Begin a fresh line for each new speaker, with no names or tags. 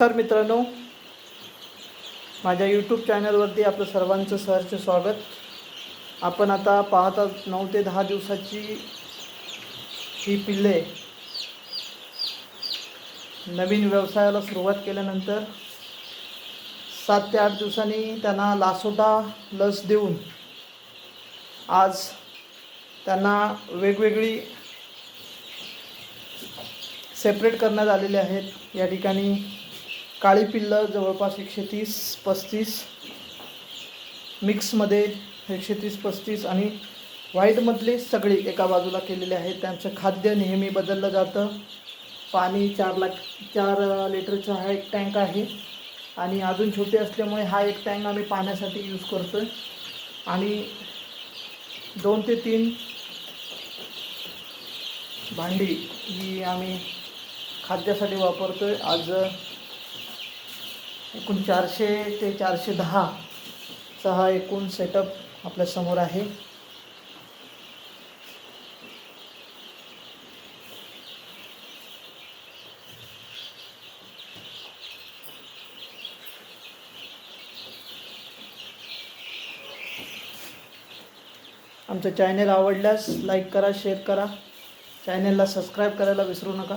नमस्कार मित्रांनो माझ्या यूट्यूब चॅनलवरती आपलं सर्वांचं सहर्ष स्वागत. आपण आता पाहता नऊ ते दहा दिवसाची ही पिल्ले. नवीन व्यवसायाला सुरुवात केल्यानंतर सात ते आठ दिवसांनी त्यांना लासोटा लस देऊन आज त्यांना वेगवेगळी सेपरेट करण्यात आलेले आहेत. या ठिकाणी काळी पिल्लं जवळपास एकशे तीस पस्तीस. मिक्समध्ये एकशे तीस पस्तीस आणि व्हाईटमधले सगळी एका बाजूला केलेले आहे त्यांचं खाद्य नेहमी बदललं जातं. पाणी चार लाख चार लिटरचा हा एक टँक आहे. आणि अजून छोटे असल्यामुळे हा एक टँक आम्ही पाण्यासाठी यूज करतो आहे आणि दोन ते तीन भांडी ही आम्ही खाद्यासाठी वापरतो आहे आज एकूण चारशे ते चारशे दहाचा हा एकूण सेटअप आपल्यासमोर आहे. आमचं चॅनेल आवडल्यास लाईक करा शेअर करा. चॅनेलला सबस्क्राईब करायला विसरू नका.